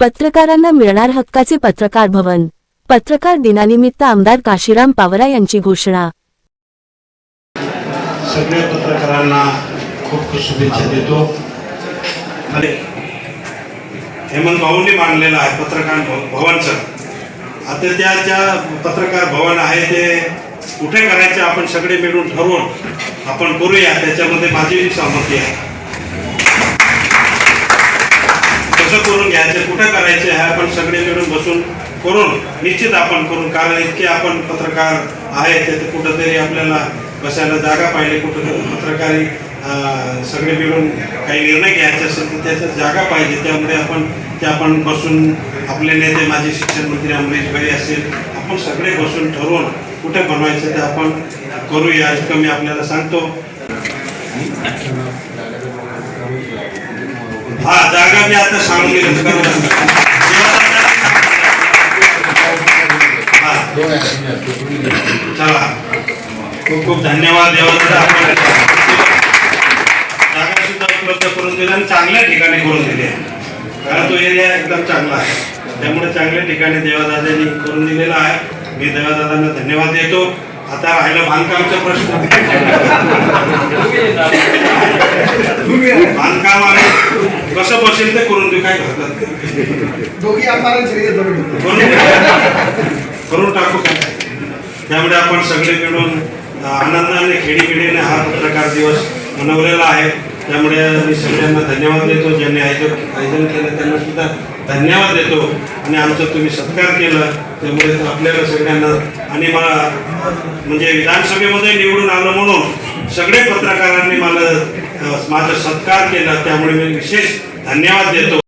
पत्रकारांना मिळणार हक्काचे पत्रकार भवन. पत्रकार दिनानिमित्त आमदार काशीराम पावरा यांची घोषणा. सगळ्या पत्रकारांना खूप खूप शुभेच्छा देतो. हेमंत भाऊंनी मांडलेलं आहे पत्रकार भव- भवनचं. आता त्या ज्या पत्रकार भवन आहे ते कुठे करायचे आपण सगळे मिळून ठरवून आपण करूया. त्याच्यामध्ये माझी सहमती आहे. कसं करून घ्यायचं कुठं करायचे हे आपण सगळे मिळून बसून करून निश्चित आपण करून कारण इतके आपण पत्रकार आहेत ते कुठंतरी आपल्याला बसायला जागा पाहिजे कुठं पत्रकारी सगळे मिळून काही निर्णय घ्यायचे असेल तर त्याच्यात जागा पाहिजे. त्यामुळे आपण ते आपण बसून आपले नेते माजी शिक्षण मंत्री अमरीश भाई असेल आपण सगळे बसून ठरवून कुठे बनवायचं ते आपण करूया इतकं मी आपल्याला सांगतो. जागा मी आता सांगून चला. खूप खूप धन्यवाद देवाचा जागा सुद्धा उपलब्ध करून दिली आणि चांगल्या ठिकाणी करून दिली आहे. कारण तो एरिया एकदम चांगला आहे. त्यामुळे चांगल्या ठिकाणी देवादादांनी करून दिलेला आहे. मी देवादादांना धन्यवाद देतो. आता राहिलं बांधकामचा प्रश्न. ते करून देऊ काय नाही. दोघी आमदारांची. करून टाकू काय? त्यामुळे आपण सगळे मिळून आनंदाने खेडीखेडीने हा पत्रकार दिवस मनवलेला आहे. त्यामुळे मी सगळ्यांना धन्यवाद देतो. ज्यांनी आयोजन आयोजन केलं त्यांना सुद्धा धन्यवाद देतो. आणि आमचा तुम्ही सत्कार केला. त्यामुळे आपल्याला सगळ्यांना आणि मला म्हणजे विधानसभेमध्ये निवडून आलो म्हणून सगळे पत्रकारांनी मला माझा सत्कार केला. त्यामुळे मी विशेष धन्यवाद देतो